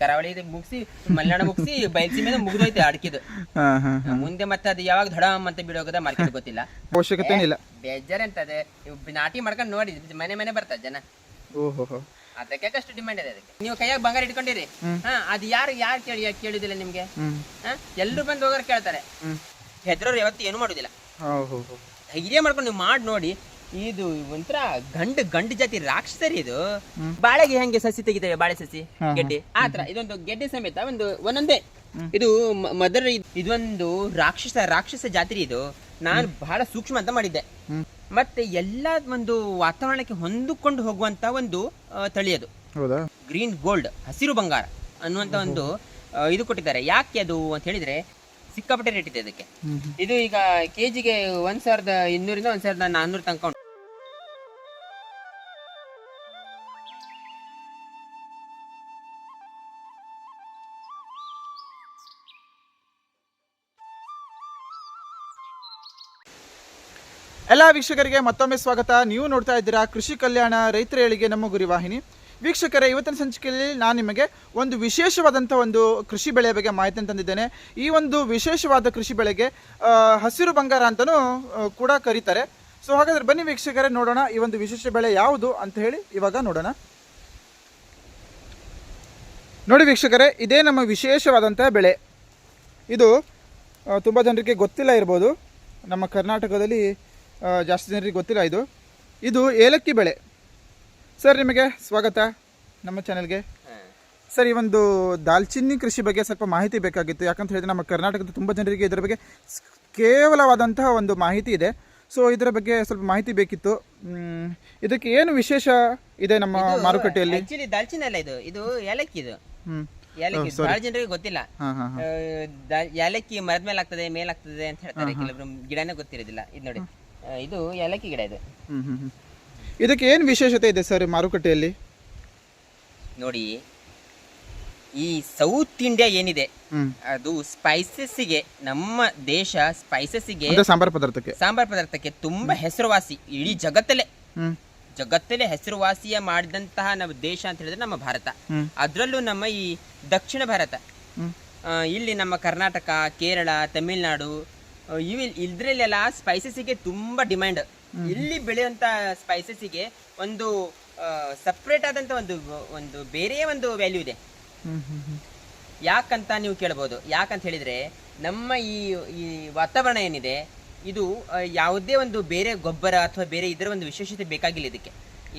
ಕರಾವಳಿ ಇದು ಮುಗಿಸಿ ಮಲೆನಾಡು ಮುಗಿಸಿ ಮೇಲೆ ಮುಗಿದೋಯ್ತು ಅಡಕಿದು. ಮುಂದೆ ಮತ್ತೆ ಅದು ಯಾವಾಗ ದೊಡ ಅಂತ ಬಿಡೋಗದ ಮಾರ್ಕೆಟ್ ಗೊತ್ತಿಲ್ಲ. ಅವಶ್ಯಕತೆ ಇಲ್ಲ ಬೇಜಾರ್ ಎಂತ ಇವ್ ನಾಟಿ ಮಾಡ್ಕೊಂಡು ನೋಡಿ ಮನೆ ಮನೆ ಬರ್ತಾರೆ ಜನ. ಓಹೋ ಅದಕ್ಕೆ ಅಷ್ಟು ಡಿಮ್ಯಾಂಡ್ ಇದೆ ಅದಕ್ಕೆ. ನೀವು ಕೈಯಾಗ ಬಂಗಾರ ಇಟ್ಕೊಂಡಿರಿ. ಹಾ ಅದು ಯಾರು ಯಾರು ಕೇಳಿ ಕೇಳುದಿಲ್ಲ ನಿಮ್ಗೆ? ಎಲ್ಲರೂ ಬಂದು ಹೋಗೋರು ಕೇಳ್ತಾರೆ. ಹೆದ್ರೋರು ಯಾವತ್ತು ಏನು ಮಾಡುದಿಲ್ಲ. ಧೈರ್ಯ ಮಾಡ್ಕೊಂಡು ನೀವು ಮಾಡಿ ನೋಡಿ ಇದು ಒಂಥರ ಗಂಡು ಗಂಡು ಜಾತಿ ರಾಕ್ಷಸರಿ ಇದು. ಬಾಳೆಗೆ ಹೆಂಗೆ ಸಸಿ ತೆಗಿತೇವೆ ಬಾಳೆ ಸಸಿ. ಗೆಡ್ಡೆ. ಆತರ ಇದೊಂದು ಗೆಡ್ಡೆ ಸಮೇತ ಒಂದು ಒಂದೊಂದೇ. ಇದು ಮದರ್ ಇದೊಂದು ರಾಕ್ಷಸ ರಾಕ್ಷಸ ಜಾತಿ ಇದು. ನಾನು ಬಹಳ ಸೂಕ್ಷ್ಮ ಅಂತ ಮಾಡಿದ್ದೆ. ಮತ್ತೆ ಎಲ್ಲ ಒಂದು ವಾತಾವರಣಕ್ಕೆ ಹೊಂದಿಕೊಂಡು ಹೋಗುವಂತ ಒಂದು ತಳಿ ಅದು. ಗ್ರೀನ್ ಗೋಲ್ಡ್ ಹಸಿರು ಬಂಗಾರ ಅನ್ನುವಂತ ಒಂದು ಇದು ಕೊಟ್ಟಿದ್ದಾರೆ. ಯಾಕೆ ಅದು ಅಂತ ಹೇಳಿದ್ರೆ ಸಿಕ್ಕಾಪಟ್ಟೆ ರೇಟ್ ಇದೆ ಅದಕ್ಕೆ ಇದು ಈಗ ಕೆಜಿಗೆ ಒಂದ್ ಸಾವಿರದ ಇನ್ನೂರಿಂದ ಒಂದ್ ಸಾವಿರದ ನಾನ್ನೂರು ತನಕ ಎಲ್ಲ ವೀಕ್ಷಕರಿಗೆ ಮತ್ತೊಮ್ಮೆ ಸ್ವಾಗತ. ನೀವು ನೋಡ್ತಾ ಇದ್ದೀರಾ ಕೃಷಿ ಕಲ್ಯಾಣ ರೈತರ ಏಳಿಗೆ ನಮ್ಮ ಗುರಿ ವಾಹಿನಿ. ವೀಕ್ಷಕರೇ, ಇವತ್ತಿನ ಸಂಚಿಕೆಯಲ್ಲಿ ನಾನು ನಿಮಗೆ ಒಂದು ವಿಶೇಷವಾದಂಥ ಒಂದು ಕೃಷಿ ಬೆಳೆಯ ಬಗ್ಗೆ ಮಾಹಿತಿಯನ್ನು ತಂದಿದ್ದೇನೆ. ಈ ಒಂದು ವಿಶೇಷವಾದ ಕೃಷಿ ಬೆಳೆಗೆ ಹಸಿರು ಬಂಗಾರ ಅಂತಲೂ ಕೂಡ ಕರೀತಾರೆ. ಸೊ ಹಾಗಾದ್ರೆ ಬನ್ನಿ ವೀಕ್ಷಕರೇ, ನೋಡೋಣ ಈ ಒಂದು ವಿಶೇಷ ಬೆಳೆ ಯಾವುದು ಅಂತ ಹೇಳಿ ಇವಾಗ ನೋಡೋಣ. ನೋಡಿ ವೀಕ್ಷಕರೇ, ಇದೇ ನಮ್ಮ ವಿಶೇಷವಾದಂಥ ಬೆಳೆ. ಇದು ತುಂಬ ಜನರಿಗೆ ಗೊತ್ತಿಲ್ಲ ಇರ್ಬೋದು. ನಮ್ಮ ಕರ್ನಾಟಕದಲ್ಲಿ ಜಾಸ್ತಿ ಜನರಿಗೆ ಗೊತ್ತಿಲ್ಲ ಇದು. ಇದು ಏಲಕ್ಕಿ ಬೆಳೆ. ಸರ್ ನಿಮಗೆ ಸ್ವಾಗತ ನಮ್ಮ ಚಾನೆಲ್ಗೆ ಸರ್ ಈ ಒಂದು ದಾಲ್ಚಿನ್ನಿ ಕೃಷಿ ಬಗ್ಗೆ ಸ್ವಲ್ಪ ಮಾಹಿತಿ ಬೇಕಾಗಿತ್ತು. ಯಾಕಂತ ಹೇಳಿದ್ರೆ ನಮ್ಮ ಕರ್ನಾಟಕದ ತುಂಬ ಜನರಿಗೆ ಇದರ ಬಗ್ಗೆ ಕೇವಲವಾದಂತಹ ಒಂದು ಮಾಹಿತಿ ಇದೆ. ಸೊ ಇದರ ಬಗ್ಗೆ ಸ್ವಲ್ಪ ಮಾಹಿತಿ ಬೇಕಿತ್ತು. ಇದಕ್ಕೆ ಏನು ವಿಶೇಷ ಇದೆ ನಮ್ಮ ಮಾರುಕಟ್ಟೆಯಲ್ಲಿ? ಆಕ್ಚುಲಿ ದಾಲ್ಚಿನ್ನಿ ಅಲ್ಲ ಇದು. ಇದು ಏಲಕ್ಕಿ ಇದು. ಏಲಕ್ಕಿ. ಬಹಳ ಜನರಿಗೆ ಗೊತ್ತಿಲ್ಲ. ಏಲಕ್ಕಿ ಮರದ ಮೇಲೆ ಆಗ್ತದೆ ಮೇಲಾಗ್ತದೆ ಅಂತ ಹೇಳ್ತಾರೆ. ಕೆಲವರು ಗಿಡನೇ ಗೊತ್ತಿರೋದಿಲ್ಲ. ಇದು ನೋಡಿ. ಇದು ಏಲಕ್ಕಿ ಗಿಡ ಇದೆ. ಹ್ಮ್ ಹ್ಮ್ ಹ್ಮ್. ಇದಕ್ಕೆ ಏನು ವಿಶೇಷತೆ ಇದೆ ಸರ್ ಮಾರುಕಟ್ಟೆಯಲ್ಲಿ? ನೋಡಿ ಈ ಸೌತ್ ಇಂಡಿಯಾ ಏನಿದೆ ಹ್ಮ್. ಅದು ಸ್ಪೈಸಸ್ಸಿಗೆ ನಮ್ಮ ದೇಶ ಸ್ಪೈಸಸ್ಸಿಗೆ ಅಂದ್ರೆ ಸಾಂಬಾರ್ ಪದಾರ್ಥಕ್ಕೆ? ಸಾಂಬಾರ್ ಪದಾರ್ಥಕ್ಕೆ ತುಂಬಾ ಹೆಸರುವಾಸಿ ಇಡೀ ಜಗತ್ತಲ್ಲೇ. ಹ್ಮ್. ಜಗತ್ತಲ್ಲೇ ಹೆಸರುವಾಸಿಯ ಮಾಡಿದಂತಹ ನಮ್ಮ ದೇಶ ಅಂತ ಹೇಳಿದ್ರೆ ನಮ್ಮ ಭಾರತ. ಹ್ಮ್. ಅದರಲ್ಲೂ ನಮ್ಮ ಈ ದಕ್ಷಿಣ ಭಾರತ. ಹ್ಮ್. ಆ, ಇಲ್ಲಿ ನಮ್ಮ ಕರ್ನಾಟಕ ಕೇರಳ ತಮಿಳುನಾಡು ಇವಿ ಇದ್ರಲ್ಲೆಲ್ಲ ಸ್ಪೈಸಸ್ಸಿಗೆ ತುಂಬಾ ಡಿಮ್ಯಾಂಡ್ ಇಲ್ಲಿ ಬೆಳೆಯುವಂತ ಸ್ಪೈಸಸ್ಸಿಗೆ ಒಂದು ಸಪ್ರೇಟ್ ಆದಂತ ಒಂದು ಒಂದು ಬೇರೆ ಒಂದು ವ್ಯಾಲ್ಯೂ ಇದೆ. ಯಾಕಂತ ನೀವು ಕೇಳ್ಬೋದು. ಯಾಕಂತ ಹೇಳಿದ್ರೆ ನಮ್ಮ ಈ ಈ ವಾತಾವರಣ ಏನಿದೆ ಇದು ಯಾವುದೇ ಒಂದು ಬೇರೆ ಗೊಬ್ಬರ ಅಥವಾ ಬೇರೆ ಇದರ ಒಂದು ವಿಶೇಷತೆ ಬೇಕಾಗಿಲ್ಲ ಇದಕ್ಕೆ.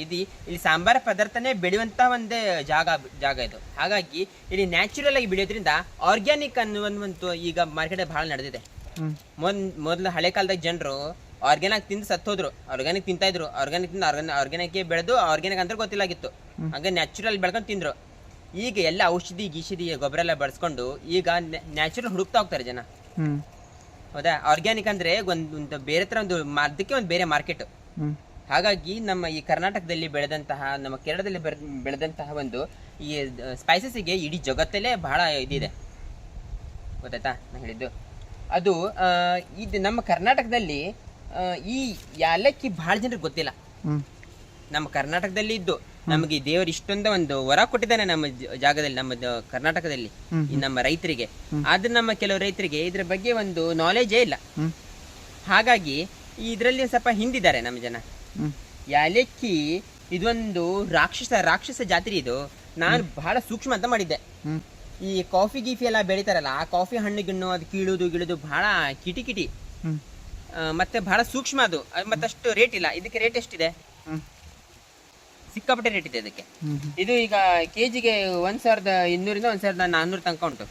ಇದು ಇಲ್ಲಿ ಸಾಂಬಾರ ಪದಾರ್ಥನೇ ಬೆಳೆಯುವಂತ ಒಂದೇ ಜಾಗ ಜಾಗ ಇದು. ಹಾಗಾಗಿ ಇಲ್ಲಿ ನ್ಯಾಚುರಲ್ ಆಗಿ ಬೆಳೆಯೋದ್ರಿಂದ ಆರ್ಗ್ಯಾನಿಕ್ ಅನ್ನುವಂತ ಈಗ ಮಾರ್ಕೆಟ್ ಬಹಳ ನಡೆದಿದೆ. ಮೊದ್ ಮೊದಲು ಹಳೆ ಕಾಲದಾಗ ಜನರು ಆರ್ಗ್ಯಾನಿಕ್ ತಿಂದು ಸತ್ತೋದ್ರು. ಆರ್ಗ್ಯಾನಿಕ್ ತಿಂತಾ ಇದ್ರು. ಆರ್ಗ್ಯಾನಿಕ್ ತಿಂದು ಆರ್ಗ್ಯಾನಿಕ್ ಆರ್ಗ್ಯಾನಿಕ್ ಬೆಳೆದು ಆರ್ಗ್ಯಾನಿಕ್ ಅಂತ ಗೊತ್ತಿಲ್ಲಾಗಿತ್ತು. ಹಂಗೆ ನ್ಯಾಚುರಲ್ ಬೆಳ್ಕೊಂಡು ತಿಂದ್ರು. ಈಗ ಎಲ್ಲ ಔಷಧಿ ಗೀಷಧಿ ಗೊಬ್ಬರ ಎಲ್ಲ ಬಳಸ್ಕೊಂಡು ಈಗ ನ್ಯಾಚುರಲ್ ಹುಡುಕ್ತಾ ಹೋಗ್ತಾರೆ ಜನ. ಹೌದಾ? ಆರ್ಗ್ಯಾನಿಕ್ ಅಂದ್ರೆ ಒಂದು ಒಂದು ಬೇರೆ ತರ ಒಂದು ಅದಕ್ಕೆ ಒಂದು ಬೇರೆ ಮಾರ್ಕೆಟ್ ಹಾಗಾಗಿ ನಮ್ಮ ಈ ಕರ್ನಾಟಕದಲ್ಲಿ ಬೆಳೆದಂತಹ ನಮ್ಮ ಕೇರಳದಲ್ಲಿ ಬೆಳೆದಂತಹ ಒಂದು ಈ ಸ್ಪೈಸಸ್ಗೆ ಇಡೀ ಜಗತ್ತಲ್ಲೇ ಬಹಳ ಇದಿದೆ. ಗೊತ್ತಾಯ್ತಾ? ನಾನು ಹೇಳಿದ್ದು. ಅದು ಇದು ನಮ್ಮ ಕರ್ನಾಟಕದಲ್ಲಿ ಈ ಯಾಲಕ್ಕಿ ಬಹಳ ಜನರಿಗೆ ಗೊತ್ತಿಲ್ಲ. ನಮ್ಮ ಕರ್ನಾಟಕದಲ್ಲಿ ಇದ್ದು ನಮಗೆ ದೇವರು ಇಷ್ಟೊಂದ ಒಂದು ವರ ಕೊಟ್ಟಿದ್ದಾನೆ ನಮ್ಮ ಜಾಗದಲ್ಲಿ ನಮ್ಮ ಕರ್ನಾಟಕದಲ್ಲಿ ಈ ನಮ್ಮ ರೈತರಿಗೆ. ಆದ್ರೆ ನಮ್ಮ ಕೆಲವು ರೈತರಿಗೆ ಇದ್ರ ಬಗ್ಗೆ ಒಂದು ನಾಲೆಜೇ ಇಲ್ಲ. ಹಾಗಾಗಿ ಇದರಲ್ಲಿ ಸ್ವಲ್ಪ ಹಿಂದಿದ್ದಾರೆ ನಮ್ಮ ಜನ. ಯಾಲಕ್ಕಿ ಇದೊಂದು ರಾಕ್ಷಸ ರಾಕ್ಷಸ ಜಾತ್ರೆ ಇದು. ನಾನು ಬಹಳ ಸೂಕ್ಷ್ಮ ಅಂತ ಮಾಡಿದ್ದೆ. ಈ ಕಾಫಿ ಗೀಫಿ ಎಲ್ಲ ಬೆಳಿತಾರಲ್ಲ ಆ ಕಾಫಿ ಹಣ್ಣು ಗಿಣ್ಣು ಅದು ಕೀಳುದು ಗಿಳುದು ಬಹಳ ಕಿಟಿ ಕಿಟಿ ಮತ್ತೆ ಬಹಳ ಸೂಕ್ಷ್ಮ ಅದು. ಮತ್ತಷ್ಟು ರೇಟ್ ಇಲ್ಲ. ಇದಕ್ಕೆ ರೇಟ್ ಎಷ್ಟಿದೆ? ಸಿಕ್ಕಾಪಟ್ಟೆ ರೇಟ್ ಇದೆ ಇದಕ್ಕೆ. ಇದು ಈಗ ಕೆಜಿಗೆ ಒಂದ್ ಸಾವಿರದ ಇನ್ನೂರಿಂದ ಒಂದ್ ಸಾವಿರದ ನಾನ್ನೂರು ತನಕ ಉಂಟು.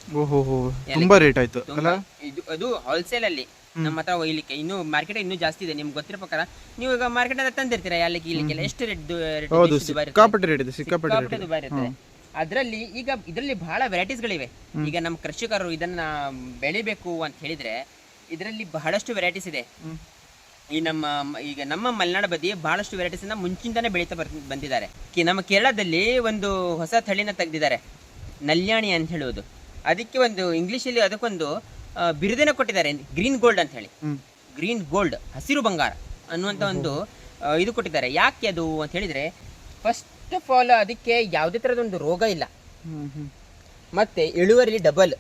ತುಂಬಾ ರೇಟ್ ಆಯ್ತು ಅಲ್ಲ? ಇದು ಅದು ಹೋಲ್ಸೇಲ್ ಅಲ್ಲಿ. ನಮ್ಮ ಹತ್ರ ಒಯ್ಲಿಕ್ಕೆ ಇನ್ನು ಮಾರ್ಕೆಟ್ ಇನ್ನೂ ಜಾಸ್ತಿ ಇದೆ ನಿಮ್ಗೆ ಗೊತ್ತಿರೋ ಪ್ರಕಾರ. ನೀವು ಈಗ ಮಾರ್ಕೆಟ್ ತಂದಿರ್ತೀರಾ ಯಾಲಕ್ಕಿ ಇಲ್ಲಿಗೆಲ್ಲ ಎಷ್ಟು ರೇಟ್ ಹೌದು ಸಿಕ್ಕಾಪಟ್ಟೆ ರೇಟ್ ಇದೆ ಸಿಕ್ಕಾಪಟ್ಟೆ ರೇಟ್ ಸಿಕ್ಕಾಪಟ್ಟೆ ದುಬಾರಿ ಇರ್ತದೆ ಅದರಲ್ಲಿ ಈಗ ಇದರಲ್ಲಿ ಬಹಳ ವೆರೈಟೀಸ್ಗಳಿವೆ ಈಗ ನಮ್ಮ ಕೃಷಿಕರು ಇದನ್ನ ಬೆಳಿಬೇಕು ಅಂತ ಹೇಳಿದ್ರೆ ಇದರಲ್ಲಿ ಬಹಳಷ್ಟು ವೆರೈಟೀಸ್ ಇದೆ. ಈ ನಮ್ಮ ಈಗ ನಮ್ಮ ಮಲೆನಾಡು ಬದಿ ಬಹಳಷ್ಟು ವೆರೈಟೀಸ್ ಮುಂಚಿಂದಾನೆ ಬೆಳೀತಾ ಬರ್ ಬಂದಿದ್ದಾರೆ. ನಮ್ಮ ಕೇರಳದಲ್ಲಿ ಒಂದು ಹೊಸ ತಳಿನ ತೆಗೆದಿದ್ದಾರೆ. ನಲ್ಯಾಣಿ ಅಂತ ಹೇಳುವುದು. ಅದಕ್ಕೆ ಒಂದು ಇಂಗ್ಲಿಷಲ್ಲಿ ಅದಕ್ಕೊಂದು ಬಿರುದಿನ ಕೊಟ್ಟಿದ್ದಾರೆ. ಗ್ರೀನ್ ಗೋಲ್ಡ್ ಅಂತ ಹೇಳಿ. ಗ್ರೀನ್ ಗೋಲ್ಡ್ ಹಸಿರು ಬಂಗಾರ ಅನ್ನುವಂಥ ಒಂದು ಇದು ಕೊಟ್ಟಿದ್ದಾರೆ. ಯಾಕೆ ಅದು ಅಂತ ಹೇಳಿದ್ರೆ ಫಸ್ಟ್ ಆಫ್ ಆಲ್ ಅದಕ್ಕೆ ಯಾವುದೇ ಥರದ ಒಂದು ರೋಗ ಇಲ್ಲ. ಮತ್ತೆ ಇಳುವರಿ ಡಬಲ್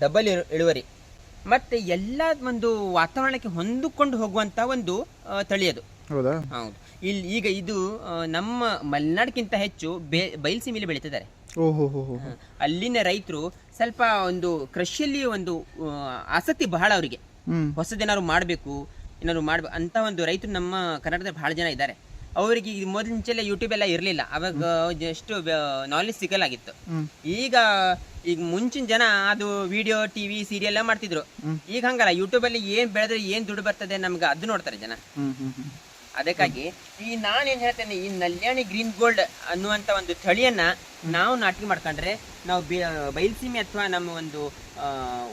ಡಬಲ್ ಇಳು- ಇಳುವರಿ. ಮತ್ತೆ ಎಲ್ಲ ಒಂದು ವಾತಾವರಣಕ್ಕೆ ಹೊಂದಿಕೊಂಡು ಹೋಗುವಂತ ಒಂದು ತಳಿ ಅದು. ಹೌದಾ? ಹೌದು. ಇಲ್ಲಿ ಈಗ ಇದು ನಮ್ಮ ಮಲೆನಾಡ್ಕಿಂತ ಹೆಚ್ಚು ಬಯಲುಸೀಮೆಯಲ್ಲಿ ಬೆಳೀತಿದ್ದಾರೆ. ಅಲ್ಲಿನ ರೈತರು ಸ್ವಲ್ಪ ಒಂದು ಕೃಷಿಯಲ್ಲಿ ಒಂದು ಆಸಕ್ತಿ ಬಹಳ ಅವರಿಗೆ. ಹೊಸದೇನಾದ್ರು ಮಾಡಬೇಕು ಏನಾದ್ರು ಮಾಡ್ಬೇಕು ಅಂತ ಒಂದು ರೈತರು ನಮ್ಮ ಕರ್ನಾಟಕದಲ್ಲಿ ಬಹಳ ಜನ ಇದ್ದಾರೆ. ಅವರಿಗೆ ಮೊದಲಿಂಚೆಲ್ಲ ಯೂಟ್ಯೂಬ್ ಎಲ್ಲ ಇರಲಿಲ್ಲ. ಅವಾಗ ಜಸ್ಟ್ ನಾಲೆಜ್ ಸಿಗಲಾಗಿತ್ತು. ಈಗ ಈಗ ಮುಂಚಿನ ಜನ ಅದು ವಿಡಿಯೋ ಟಿವಿ ಸೀರಿಯಲ್ ಮಾಡ್ತಿದ್ರು. ಈಗ ಹಂಗಲ್ಲ ಯೂಟ್ಯೂಬ್ ಅಲ್ಲಿ ಏನ್ ಬೆಳೆದ್ರೆ ಏನ್ ದುಡ್ಡು ಬರ್ತದೆ ನಮ್ಗೆ ಅದು ನೋಡ್ತಾರೆ ಜನ. ಅದಕ್ಕಾಗಿ ಈ ನಾನೇನ್ ಹೇಳ್ತೇನೆ, ಈ ನಲ್ಯಾಣಿ ಗ್ರೀನ್ ಗೋಲ್ಡ್ ಅನ್ನುವಂತ ಒಂದು ತಳಿಯನ್ನ ನಾವು ನಾಟಿ ಮಾಡ್ಕೊಂಡ್ರೆ ನಾವು ಬಯಲ್ಸೀಮೆ ಅಥವಾ ನಮ್ಮ ಒಂದು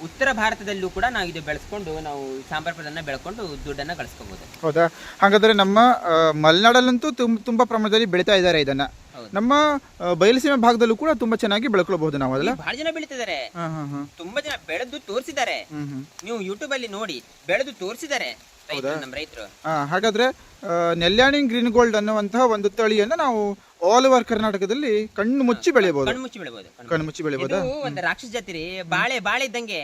ಉತ್ತರ ಭಾರತದಲ್ಲೂ ಕೂಡ ನಾವು ಇದು ಬೆಳೆಸ್ಕೊಂಡು ನಾವು ಸಾಂಬಾರ್ ಪದನ್ನ ಬೆಳ್ಕೊಂಡು ದುಡ್ಡನ್ನ ಗಳಿಸ್ಕೋಬಹುದು ಹೌದಾ ಹಾಗಾದ್ರೆ ನಮ್ಮ ಮಲೆನಾಡಲ್ಲಂತೂ ತುಂಬ ತುಂಬ ಪ್ರಮಾಣದಲ್ಲಿ ಬೆಳೀತಾ ಇದ್ದಾರೆ ಇದನ್ನ. ನಮ್ಮ ಬಯಲಸಿನ ಬಯಲುಸೀಮೆ ಭಾಗದಲ್ಲೂ ಕೂಡ ತುಂಬಾ ಚೆನ್ನಾಗಿ ಬೆಳಕೊಳ್ಳಬಹುದು ನಾವು ಅದಲ್ಲ. ಬಹಳ ಜನ ಬೆಳೀತಿದ್ದಾರೆ. ತುಂಬಾ ಜನ ಬೆಳೆದು ತೋರಿಸಿದ್ದಾರೆ. ನೀವು ಯೂಟ್ಯೂಬ್ ಅಲ್ಲಿ ನೋಡಿ ಬೆಳೆದು ತೋರಿಸಿದ್ದಾರೆ ನಮ್ಮ ರೈತರು. ಹಾಗಾದ್ರೆ ನೆಲ್ಯಾಣಿ ಗ್ರೀನ್ ಗೋಲ್ಡ್ ಅನ್ನುವಂತಹ ಒಂದು ತಳಿಯನ್ನು ನಾವು ಆಲ್ ಓವರ್ ಕರ್ನಾಟಕದಲ್ಲಿ ಕಣ್ಣು ಮುಚ್ಚಿ ಬೆಳೆಯಬಹುದು. ಕಣ್ಣು ಮುಚ್ಚಿ ಬೆಳೆಯಬಹುದು ಕಣ್ಣು ಮುಚ್ಚಿ ಬೆಳೆಯಬಹುದು? ಒಂದು ರಾಕ್ಷಸ ಜಾತಿ ರೀ ಬಾಳೆ ಬಾಳೆ ಇದ್ದಂಗೆ.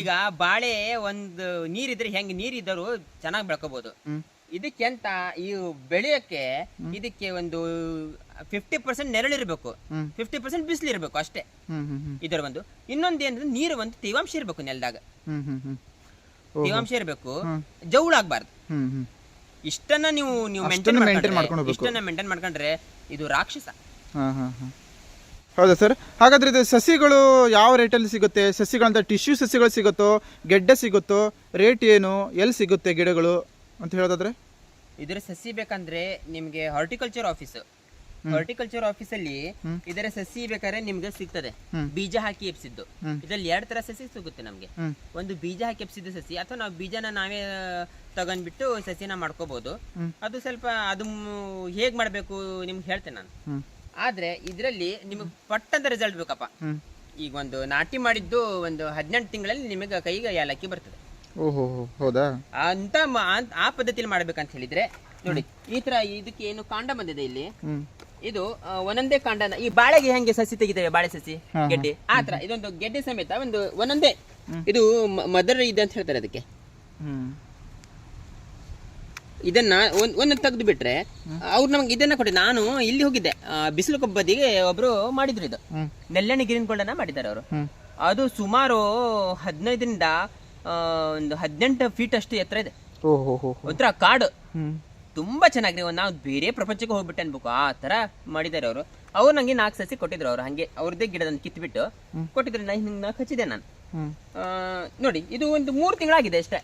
ಈಗ ಬಾಳೆ ಒಂದು ನೀರಿದ್ರೆ ಹೆಂಗ್ ನೀರಿದ್ದರು ಚೆನ್ನಾಗಿ ಬೆಳ್ಕೋಬಹುದು ಇದಕ್ಕೆ ಅಂತ ಈ ಬೆಳೆಯಕ್ಕೆ ಇದಕ್ಕೆ ಒಂದು ಫಿಫ್ಟಿ ಪರ್ಸೆಂಟ್ ನೆರಳಿರಬೇಕು. ಫಿಫ್ಟಿ ಪರ್ಸೆಂಟ್ ಬಿಸಿಲು ಇರಬೇಕು ಅಷ್ಟೇ. ಇದರ ಒಂದು. ಇನ್ನೊಂದು ಏನಂದ್ರೆ ನೀರು ಒಂದು ತೇವಾಂಶ ಇರಬೇಕು ನೆಲದಾಗ. ತೇವಾಂಶ ಇರಬೇಕು. ಜೌಳ ಆಗ್ಬಾರ್ದು. ಇಷ್ಟನ್ನ ನೀವು ನೀವು ಮೇಂಟೈನ್ maintain ಇಷ್ಟನ್ನ ಮೇಂಟೈನ್ ಮಾಡ್ಕೊಂಡ್ರೆ ಇದು ರಾಕ್ಷಸ. ಹೌದಾ ಸರ್? ಹಾಗಾದ್ರೆ ಇದು ಸಸಿಗಳು ಯಾವ ರೇಟಲ್ಲಿ ಸಿಗುತ್ತೆ? ಸಸಿಗಳಂತ ಟಿಶ್ಯೂ ಸಸಿಗಳು ಸಿಗುತ್ತೋ? ಗೆಡ್ಡೆ ಸಿಗುತ್ತೋ? ರೇಟ್ ಏನು? ಎಲ್ಲಿ ಸಿಗುತ್ತೆ ಗಿಡಗಳು ಅಂತ ಹೇಳೋದಾದ್ರೆ? ಇದರ ಸಸಿ ಬೇಕಂದ್ರೆ ನಿಮಗೆ ಹಾರ್ಟಿಕಲ್ಚರ್ ಆಫೀಸ್ ಹಾರ್ಟಿಕಲ್ಚರ್ ಆಫೀಸಲ್ಲಿ ಇದರ ಸಸಿ ಬೇಕಾದ್ರೆ ನಿಮ್ಗೆ ಸಿಗ್ತದೆ. ಬೀಜ ಹಾಕಿ ಎಪ್ಸಿದ್ದು. ಇದ್ರಲ್ಲಿ ಎರಡ್ ತರ ಸಸಿ ಸಿಗುತ್ತೆ ನಮ್ಗೆ. ಒಂದು ಬೀಜ ಹಾಕಿ ಎಪ್ಸಿದ್ದು ಸಸಿ ಅಥವಾ ನಾವು ಬೀಜನ ನಾವೇ ತಗೊಂಡ್ಬಿಟ್ಟು ಸಸಿನ ಮಾಡ್ಕೋಬಹುದು ಅದು ಸ್ವಲ್ಪ ಅದು ಹೇಗ್ ಮಾಡ್ಬೇಕು ನಿಮ್ಗೆ ಹೇಳ್ತೇನೆ ನಾನು. ಆದ್ರೆ ಇದರಲ್ಲಿ ನಿಮಗೆ ಪಟ್ಟಂತ ರಿಸಲ್ಟ್ ಬೇಕಪ್ಪ. ಈಗ ಒಂದು ನಾಟಿ ಮಾಡಿದ್ದು ಒಂದು ಹದಿನೆಂಟು ತಿಂಗಳಲ್ಲಿ ನಿಮಗೆ ಕೈಗೆ ಏಲಕ್ಕಿ ಬರ್ತದೆ. ಓಹೋ ಹೌದಾ? ಅಂತ ಆ- ಪದ್ಧತಿಯಲ್ಲಿ ಮಾಡ್ಬೇಕಂತ ಹೇಳಿದ್ರೆ ನೋಡಿ ಈ ತರ ಇದಕ್ಕೆ ಏನು ಕಾಂಡ ಬಂದಿದೆ ಇಲ್ಲಿ. ಇದು ಆ, ಒಂದೊಂದೇ ಕಾಂಡನ ಈ ಬಾಳೆಗೆ ಹೆಂಗೆ ಸಸಿ ತೆಗಿತೇವೆ ಬಾಳೆ ಸಸಿ. ಗೆಡ್ಡೆ? ಆತರ ಇದೊಂದು ಗೆಡ್ಡೆ ಸಮೇತ ಒಂದು ಒಂದೊಂದೇ. ಇದು ಮದರ್ ಇದೆ ಅಂತ ಹೇಳ್ತಾರೆ ಅದಕ್ಕೆ. ಹ್ಮ್. ಇದನ್ನ ಒಂದ್ ಒಂದ್ ತೆಗೆದು ಬಿಟ್ರೆ ಅವ್ರು ನಮ್ಗೆ ಇದನ್ನ ಕೊಟ್ಟೆ ನಾನು ಇಲ್ಲಿ ಹೋಗಿದ್ದೆ. ಆ, ಬಿಸಿಲು ಕೊಬ್ಬದಿಗೆ ಒಬ್ರು ಮಾಡಿದ್ರು ಇದು. ಹ್ಮ್. ನೆಲ್ಲಣಿ ಗ್ರೀನ್ ಗೋಲ್ಡನ್ನ ಮಾಡಿದ್ದಾರೆ ಅವರು. ಹ್ಮ್. ಅದು ಸುಮಾರು ಹದಿನೈದರಿಂದ ಒಂದು ಹದಿನೆಂಟು ಫೀಟ್ ಅಷ್ಟು ಎತ್ತರ ಇದೆ. ಓಹೋ ಹೋ ಹೋ ಒಂಥರ ಕಾಡು. ಹ್ಮ್. ತುಂಬಾ ಚೆನ್ನಾಗಿದೆ. ನಾವು ಬೇರೆ ಪ್ರಪಂಚಕ್ಕೆ ಹೋಗ್ಬಿಟ್ಟೆ ಅನ್ಬೇಕು. ಆ ತರ ಮಾಡಿದ್ದಾರೆ ಅವರು. ಅವ್ರು ನಂಗೆ ನಾಲ್ಕು ಸಸಿ ಕೊಟ್ಟಿದ್ರು ಅವ್ರು. ಹಂಗೆ ಅವ್ರದ್ದೇ ಗಿಡದನ್ನು ಕಿತ್ಬಿಟ್ಟು ಕೊಟ್ಟಿದ್ರು. ನಾ ಹಿಂಗ್ ನಾಲ್ಕು ಹಚ್ಚಿದೆ ನಾನು. ಆ, ನೋಡಿ ಇದು ಒಂದು ಮೂರು ತಿಂಗಳಾಗಿದೆ ಅಷ್ಟೇ.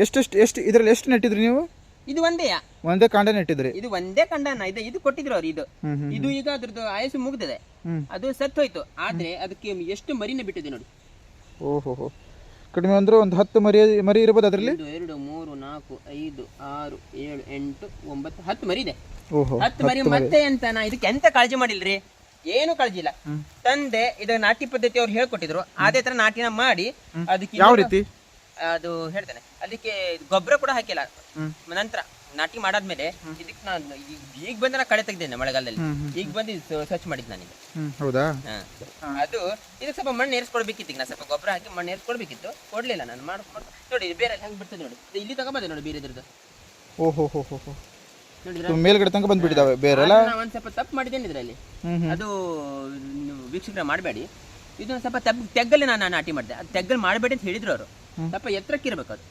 ಎಷ್ಟೆಷ್ಟು ಎಷ್ಟು ಇದರಲ್ಲಿ ಎಷ್ಟು ನೆಟ್ಟಿದ್ರಿ ನೀವು? ಇದು ಒಂದೇ ಒಂದೇ ಕಾಂಡ ನೆಟ್ಟಿದ್ರಿ. ಇದು ಒಂದೇ ಕಂಡ ಇದೆ ಇದು ಕೊಟ್ಟಿದ್ರು ಅವ್ರು ಇದು. ಇದು ಈಗ ಅದ್ರದ್ದು ಆಯಸ್ಸು ಮುಗ್ದಿದೆ. ಅದು ಸತ್ತು ಹೋಯ್ತು ಆದ್ರೆ ಅದಕ್ಕೆ ಎಷ್ಟು ಮರಿನ ಬಿಟ್ಟಿದೆ ನೋಡಿ. ಓಹೋ. ಕಡಿಮೆ ಅಂದ್ರೆ ಒಂದು ಹತ್ತು ಮರಿ ಮರಿ ಇರ್ಬೋದು ಅದರಲ್ಲಿ? ಒಂದು ಎರಡು ಮೂರು ನಾಲ್ಕು ಐದು ಆರು ಏಳು ಎಂಟು ಒಂಬತ್ತು ಹತ್ತು ಮರಿ ಇದೆ. ಓಹೋ ಹತ್ತು ಮರಿ ಮತ್ತೆ ಎಂತ ನಾ ಇದಕ್ಕೆ ಎಂತ ಕಾಳಜಿ ಮಾಡಿಲ್ರಿ? ಏನು ಕಾಳಜಿ ಇಲ್ಲ. ತಂದೆ ಇದು ನಾಟಿ ಪದ್ಧತಿ ಅವ್ರು ಹೇಳ್ಕೊಟ್ಟಿದ್ರು. ಅದೇ ತರ ನಾಟಿನ ಮಾಡಿ ಅದಕ್ಕೆ ಯಾವ ರೀತಿ? ಅದು ಹೇಳ್ತೇನೆ. ಅದಕ್ಕೆ ಗೊಬ್ಬರ ಕೂಡ ಹಾಕಿಲ್ಲ. ನಂತರ ನಾಟಿ ಮಾಡಾದ್ಮೇಲೆ ಇದಕ್ಕೆ ನಾನು ಈಗ ಬಂದ ನಾ ಕಳೆ ತೆಗ್ದೇನೆ ಮಳೆಗಾಲದಲ್ಲಿ. ಈಗ ಬಂದು ಸ್ವಚ್ಛ ಮಾಡಿದ್ ನಾನೀಗ ಹೌದಾ. ಅದು ಇದಕ್ಕೆ ಸ್ವಲ್ಪ ಮಣ್ಣು ಏರ್ಸ್ಕೊಡ್ಬೇಕಿತ್ತು ಈಗ ನಾ ಸ್ವಲ್ಪ ಗೊಬ್ಬರ ಹಾಕಿ ಮಣ್ಣು ಏರ್ಸ್ಕೊಡ್ಬೇಕಿತ್ತು ಕೊಡ್ಲಿಲ್ಲ ನಾನು ಮಾಡ್ ಮಾಡ್- ನೋಡಿ ಬೇರೆ ಹೆಂಗ್ ಬಿಡ್ತದೆ ನೋಡಿ. ಇಲ್ಲಿ ತಗೊಂಬಂದೆ ನೋಡಿ ಬೇರೆ ಇದ್ರದ್ದು. ಓಹೋ ಹೋ ಹೋ ಹೋ. ನೋಡಿದ್ರ? ಇದು ಮೇಲ್ಗಡೆ ತನಕ ಬಂದ್ಬಿಟ್ಟಿದಾವೆ ಬೇರೆ ನಾನು ಒಂದ್ ಸ್ವಲ್ಪ ತಪ್ಪು ಮಾಡಿದ್ದೇನೆ ಇದರಲ್ಲಿ. ಅದು ನೀವು ವೀಕ್ಷಕರ ಮಾಡಬೇಡಿ. ಇದನ್ನ ಸ್ವಲ್ಪ ತೆಗ್ ತೆಗ್ಗಲ್ಲಿ ನಾನು ನಾಟಿ ಮಾಡಿದೆ. ಅದು ತೆಗ್ಗಲ್ಲಿ ಮಾಡಬೇಡಿ ಅಂತ ಹೇಳಿದ್ರು ಅವರು. ಸ್ವಲ್ಪ ಎತ್ತರಕ್ಕೆ ಇರಬೇಕು ಅದು.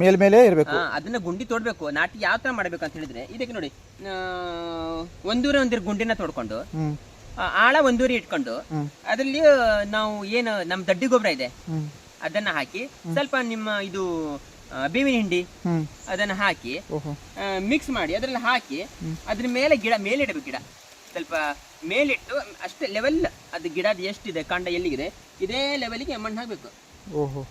ಮೇಲ್ ಮೇಲೆ ಇರಬೇಕು. ಅದನ್ನ ಗುಂಡಿ ತೋಡ್ಬೇಕು. ನಾಟಿ ಯಾವ ತರ ಮಾಡ್ಬೇಕು ಅಂತ ಹೇಳಿದ್ರೆ ಇದಕ್ಕೆ ನೋಡಿ ಆ, ಒಂದೂವರೆ ಒಂದಿರ ಗುಂಡಿನ ತೋಡ್ಕೊಂಡು ಹ್ಮ್. ಆ, ಆಳ ಒಂದೂರಿ ಇಟ್ಕೊಂಡು ಹ್ಮ್. ಅದರಲ್ಲಿ ನಾವು ಏನು ನಮ್ಮ ದಡ್ಡಿ ಗೊಬ್ಬರ ಇದೆ ಹ್ಮ್. ಅದನ್ನ ಹಾಕಿ ಸ್ವಲ್ಪ ನಿಮ್ಮ ಇದು ಆ, ಬೇವಿನ ಹಿಂಡಿ ಹ್ಮ್. ಅದನ್ನ ಹಾಕಿ ಓಹೋ. ಮಿಕ್ಸ್ ಮಾಡಿ ಅದ್ರಲ್ಲಿ ಹಾಕಿ ಅದ್ರ ಮೇಲೆ ಗಿಡ ಮೇಲೆ ಇಡಬೇಕು ಗಿಡ. ಸ್ವಲ್ಪ ಮೇಲಿಟ್ಟು ಅಷ್ಟೇ ಲೆವೆಲ್ ಅದು ಗಿಡದ ಎಷ್ಟಿದೆ ಕಾಂಡ ಎಲ್ಲಿಗಿದೆ ಇದೇ ಲೆವೆಲ್ಗೆ ಮಣ್ಣು ಹಾಕ್ಬೇಕು. ಓಹೋ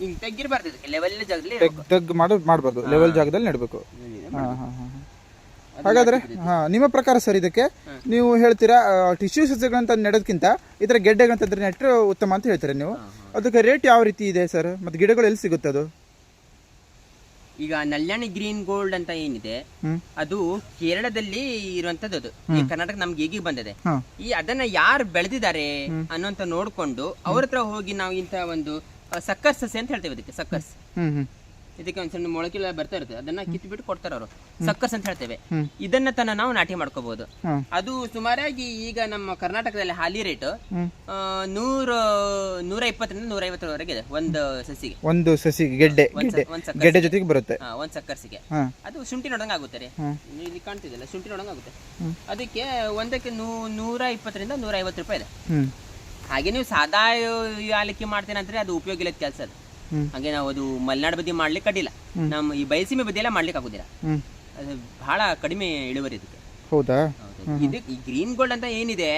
ಹಿಂಗ್ ತೆಗ್ಗಿರ್ಬಾರ್ದು ಇದಕ್ಕೆ ಲೆವೆಲ್ ಜಾಗದಲ್ಲಿ ತೆಗ್ ತೆಗ್ ಮಾಡೋ ಮಾಡಬಾರ್ದು ಲೆವೆಲ್ ಜಾಗದಲ್ಲಿ ನೆಡಬೇಕು. ಹಾ ಹಾ ಹಾ. ಹಾಗಾದ್ರೆ ಹಾ ನಿಮ್ಮ ಪ್ರಕಾರ ಸರ್ ಇದಕ್ಕೆ? ನೀವು ಹೇಳ್ತೀರಾ ಟಿಶ್ಯೂ ಸಸ್ಯಗಳಂತ ನೆಡೋದಕ್ಕಿಂತ ಇದರ ಗೆಡ್ಡೆಗಳಂತ ನೆಟ್ಟರೆ ಉತ್ತಮ ಅಂತ ಹೇಳ್ತೀರಾ ನೀವು? ಅದಕ್ಕೆ ರೇಟ್ ಯಾವ ರೀತಿ ಇದೆ ಸರ್? ಮತ್ತೆ ಗಿಡಗಳು ಎಲ್ಲಿ ಸಿಗುತ್ತೆ ಅದು? ಈಗ ನಲ್ಯಾಣಿ ಗ್ರೀನ್ ಗೋಲ್ಡ್ ಅಂತ ಏನಿದೆ ಅದು ಕೇರಳದಲ್ಲಿ ಇರುವಂತದ್ದು ಅದು. ಈ ಕರ್ನಾಟಕ ನಮ್ಗೆ ಈಗೀಗ ಬಂದಿದೆ. ಈ ಅದನ್ನ ಯಾರು ಬೆಳೆದಿದ್ದಾರೆ ಅನ್ನೋಂತ ನೋಡ್ಕೊಂಡು ಅವ್ರ ಹತ್ರ ಹೋಗಿ ನಾವು ಇಂತ ಒಂದು ಸಕ್ಕರ್ ಸಸಿ ಅಂತ ಹೇಳ್ತೇವೆ ಇದಕ್ಕೆ ಸಕ್ಕರ್ ಇದಕ್ಕೆ ಒಂದ್ ಸಣ್ಣ ಮೊಳಕೆಲ್ಲ ಬರ್ತಾ ಇರುತ್ತೆ ಅದನ್ನ ಕಿತ್ಬಿಟ್ಟು ಕೊಡ್ತಾರೆ ಅವರು. ಸಕ್ಕರ್ಸ್ ಅಂತ ಹೇಳ್ತೇವೆ. ಇದನ್ನ ತನ ನಾವು ನಾಟಿ ಮಾಡ್ಕೋಬಹುದು ಅದು ಸುಮಾರಾಗಿ ಈಗ ನಮ್ಮ ಕರ್ನಾಟಕದಲ್ಲಿ ಹಾಲಿ ರೇಟ್ ನೂರ ನೂರ ಇಪ್ಪತ್ತರಿಂದ ನೂರ ಐವತ್ತರವರೆಗೆ ಇದೆ ಒಂದು ಸಸಿಗೆ. ಒಂದು ಸಸಿ ಗೆಡ್ಡೆ ಒಂದ್ ಗೆಡ್ಡೆ ಜೊತೆಗೆ ಬರುತ್ತೆ. ಒಂದ್ ಸಕ್ಕರ್ಸಿಗೆ ಅದು ಶುಂಠಿ ನೋಡಂಗ ಆಗುತ್ತೆ ರೀ. ಇಲ್ಲಿ ಕಾಣ್ತಿದೆಯಲ್ಲ ಶುಂಠಿ ನೋಡಂಗೆ ಆಗುತ್ತೆ. ಅದಕ್ಕೆ ಒಂದಕ್ಕೆ ನೂ ನೂರ ಇಪ್ಪತ್ತರಿಂದ ನೂರ ಐವತ್ತು ರೂಪಾಯಿ ಇದೆ. ಹಾಗೆ ನೀವು ಸಾದಾ ಯಾಲಕ್ಕಿ ಮಾಡ್ತೇನೆ ಅಂದ್ರೆ ಅದು ಉಪಯೋಗ ಇಲ್ಲದ ಕೆಲಸ ಅದು. ಹಾಗೆ ನಾವು ಅದು ಮಲೆನಾಡು ಬದಿ ಮಾಡ್ಲಿಕ್ಕೆ ಅಡ್ಡಿಲ್ಲ ನಮ್ಮ ಈ ಬಯಸೀಮೆ ಬದಿ ಎಲ್ಲ ಮಾಡ್ಲಿಕ್ಕೆ ಆಗುದಿಲ್ಲ. ಅದು ಬಹಳ ಕಡಿಮೆ ಇಳುವರಿ ಇದಕ್ಕೆ. ಹೌದಾ? ಇದು ಈ ಗ್ರೀನ್ ಗೋಲ್ಡ್ ಅಂತ ಏನಿದೆ